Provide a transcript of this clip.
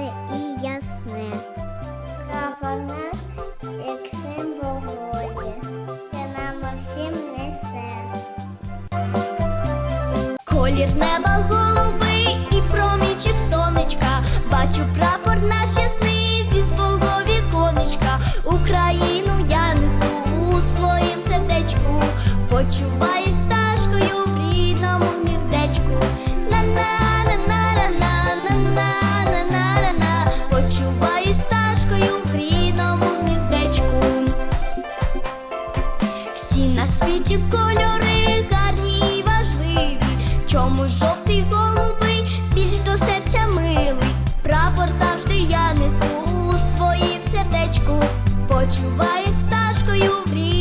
чисте і ясне. Кава нас, як символ волі, це нам всім несе. Колір неба голубий і промічик сонечка. Бачу прапор на сни зі свого віконечка. Україну я несу у своїм сердечку. Почуваю. В рідному гніздечку. Всі на світі кольори гарні і важливі. Чому жовтий голубий більш до серця милий? Прапор завжди я несу у своїм сердечку. Почуваюсь пташкою в рідному